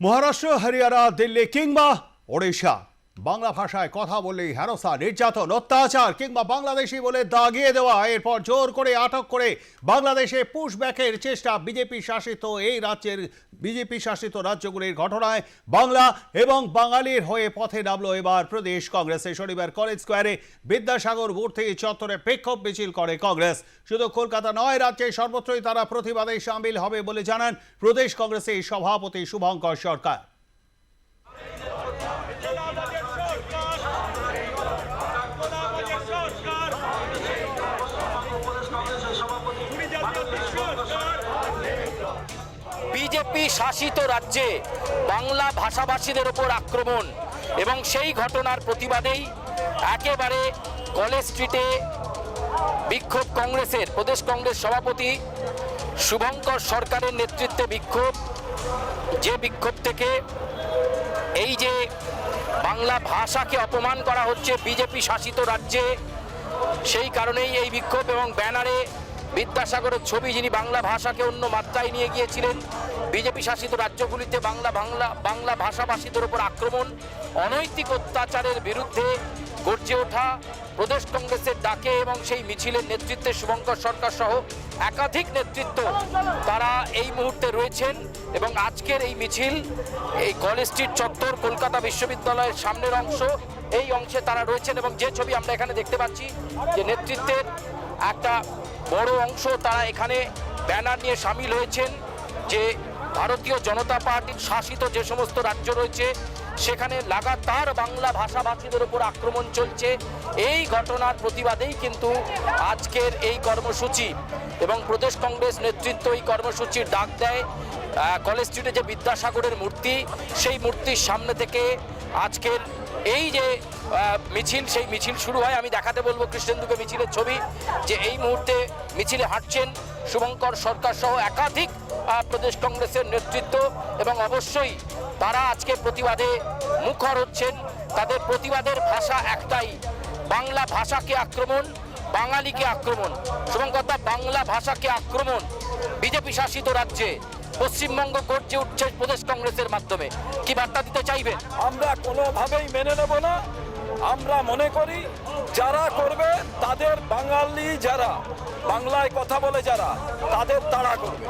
মহারাষ্ট্র হরিয়ানা দিল্লি কিংবা ওড়িশা। বাংলা ভাষায় কথা বললেই হেরসা নির্যাতন, অত্যাচার কিংবা বাংলাদেশি বলে দাগিয়ে দেওয়া, এরপর জোর করে আটক করে বাংলাদেশে পুশব্যাকের চেষ্টা বিজেপি শাসিত এই রাজ্যের, বিজেপি শাসিত রাজ্যগুলির ঘটনায় বাংলা এবং বাঙালির হয়ে পথে নামলো এবার প্রদেশ কংগ্রেসে। শনিবার কলেজ স্কোয়ারে বিদ্যাসাগর মূর্তি চত্বরে বিক্ষোভ মিছিল করে কংগ্রেস। শুধু কলকাতা নয়, রাজ্যে সর্বত্রই তারা প্রতিবাদে সামিল হবে বলে জানান প্রদেশ কংগ্রেসের সভাপতি শুভঙ্কর সরকার। বিজেপি শাসিত রাজ্যে বাংলা ভাষাভাষীদের ওপর আক্রমণ এবং সেই ঘটনার প্রতিবাদেই একেবারে কলেজ স্ট্রিটে বিক্ষোভ কংগ্রেসের, প্রদেশ কংগ্রেস সভাপতি শুভঙ্কর সরকারের নেতৃত্বে বিক্ষোভ। যে বিক্ষোভ থেকে এই যে বাংলা ভাষাকে অপমান করা হচ্ছে বিজেপি শাসিত রাজ্যে, সেই কারণেই এই বিক্ষোভ এবং ব্যানারে বিদ্যাসাগরের ছবি যিনি বাংলা ভাষাকে অন্য মাত্রায় নিয়ে গিয়েছিলেন, বিজেপি শাসিত রাজ্যগুলিতে বাংলা বাংলা বাংলা ভাষাভাষীদের উপর আক্রমণ, অনৈতিক অত্যাচারের বিরুদ্ধে গর্জে ওঠা, প্রদেশ কংগ্রেসের ডাকে এবং সেই মিছিলের নেতৃত্বে শুভঙ্কর সরকার সহ একাধিক নেতৃত্ব তারা এই মুহূর্তে রয়েছেন এবং আজকের এই মিছিল, এই কলেজ স্ট্রিট চত্বর কলকাতা বিশ্ববিদ্যালয়ের সামনের অংশ, এই অংশে তারা রয়েছেন এবং যে ছবি আমরা এখানে দেখতে পাচ্ছি যে নেতৃত্বের একটা বড় অংশ তারা এখানে ব্যানার নিয়ে সামিল হয়েছেন যে ভারতীয় জনতা পার্টির শাসিত যে সমস্ত রাজ্য রয়েছে, সেখানে লাগাতার বাংলা ভাষাভাষীদের উপর আক্রমণ চলছে। এই ঘটনার প্রতিবাদেই কিন্তু আজকের এই কর্মসূচি এবং প্রদেশ কংগ্রেস নেতৃত্ব এই কর্মসূচির ডাক দেয় কলেজ স্ট্রিটে যে বিদ্যাসাগরের মূর্তি, সেই মূর্তির সামনে থেকে আজকের এই যে মিছিল, সেই মিছিল শুরু হয়। আমি দেখাতে বলব কৃষ্ণেন্দুকে মিছিলের ছবি, যে এই মুহূর্তে মিছিলে হাঁটছেন শুভঙ্কর সরকার সহ একাধিক প্রদেশ কংগ্রেসের নেতৃত্ব এবং অবশ্যই তারা আজকে প্রতিবাদে মুখর হচ্ছেন। তাদের প্রতিবাদের ভাষা একটাই, বাংলা ভাষাকে আক্রমণ, বাঙালিকে আক্রমণ। শুভঙ্করদা বাংলা ভাষাকে আক্রমণ, বিজেপি শাসিত রাজ্যে। পশ্চিমবঙ্গ গর্জে উঠছে প্রদেশ কংগ্রেসের মাধ্যমে। কি বার্তা দিতে চাইবে? আমরা কোনোভাবেই মেনে নেব না। আমরা মনে করি, যারা করবে, তাদের বাঙালি যারা, বাংলায় কথা বলে যারা, তাদের তাড়া করবে।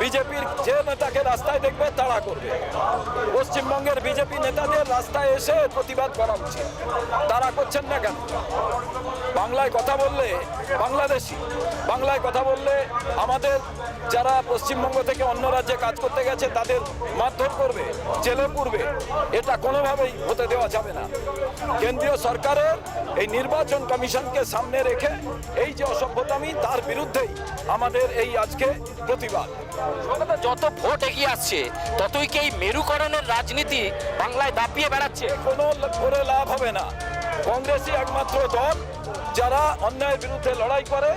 বিজেপির যে নেতাকে রাস্তায় দেখবে, তাড়া করবে। পশ্চিমবঙ্গের বিজেপি নেতাদের রাস্তায় এসে প্রতিবাদ করা উচিত। তারা করছেন না কেন? বাংলায় কথা বললে বাংলাদেশি বাংলায় কথা বললে আমাদের যারা পশ্চিমবঙ্গ থেকে অন্য রাজ্যে কাজ করতে গেছে তাদের মারধর করবে জেলে পুরবে এটা কোনোভাবেই হতে দেওয়া যাবে না। কেন্দ্রীয় সরকারের এই নির্বাচন কমিশনকে সামনে রেখে এই যে অসভ্যতামি তার বিরুদ্ধেই আমাদের এই আজকে প্রতিবাদ। যত ভোট এগিয়ে আসছে ততই কি এই মেরুকরণের রাজনীতি বাংলায় দাপিয়ে বেড়াচ্ছে? কোনো করে লাভ হবে না। কংগ্রেসই একমাত্র দল যারা অন্যায়ের বিরুদ্ধে লড়াই করে।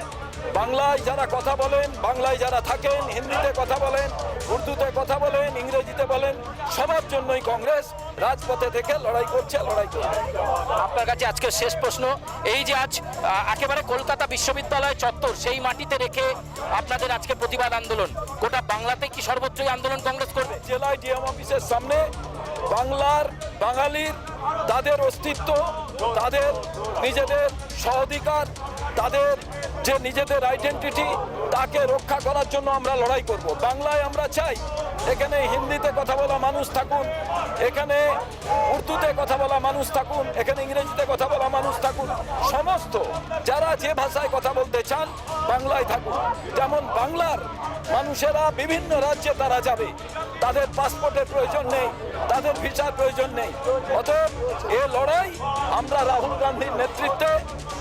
বাংলায় যারা কথা বলেন বাংলায় যারা থাকেন হিন্দিতে কথা বলেন উর্দুতে কথা বলেন ইংরেজিতে বলেন সবার জন্যই কংগ্রেস রাজপথে থেকে লড়াই করছে লড়াই করবে আপনার কাছে আজকে শেষ প্রশ্ন এই যে আজ একেবারে কলকাতা বিশ্ববিদ্যালয় চত্বর সেই মাটিতে রেখে আপনাদের আজকে প্রতিবাদ আন্দোলন গোটা বাংলাতে কি সর্বোচ্চই আন্দোলন কংগ্রেস করবে? জেলায় ডিএম অফিসের সামনে বাংলার বাঙালির তাদের অস্তিত্ব তাদের নিজেদের সহধিকার তাদের যে নিজেদের আইডেন্টিটি তাকে রক্ষা করার জন্য আমরা লড়াই করব। বাংলায় আমরা চাই, এখানে হিন্দিতে কথা বলা মানুষ থাকুন, এখানে উর্দুতে কথা বলা মানুষ থাকুন, এখানে ইংরেজিতে কথা বলা মানুষ থাকুন, সমস্ত যারা যে ভাষায় কথা বলতে চান বাংলায় থাকুন। যেমন বাংলার মানুষেরা বিভিন্ন রাজ্যে তারা যাবে, তাদের পাসপোর্টের প্রয়োজন নেই, তাদের ভিসার প্রয়োজন নেই। অতএব এ লড়াই আমরা রাহুল গান্ধীর নেতৃত্বে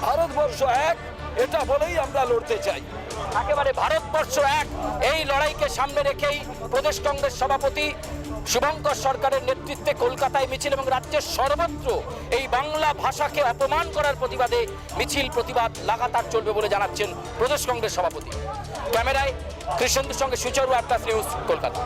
ভারতবর্ষ এক এটা বলেই আমরা লড়তে চাই। একেবারে ভারতবর্ষ এক, এই লড়াইকে সামনে রেখেই প্রদেশ কংগ্রেস সভাপতি শুভঙ্কর সরকারের নেতৃত্বে কলকাতায় মিছিল এবং রাজ্যের সর্বত্র এই বাংলা ভাষাকে অপমান করার প্রতিবাদে মিছিল প্রতিবাদ লাগাতার চলবে বলে জানাচ্ছেন প্রদেশ কংগ্রেস সভাপতি। ক্যামেরায় কৃষ্ণেন্দুর সঙ্গে সুচরু আত্মাস নিউজ, কলকাতা।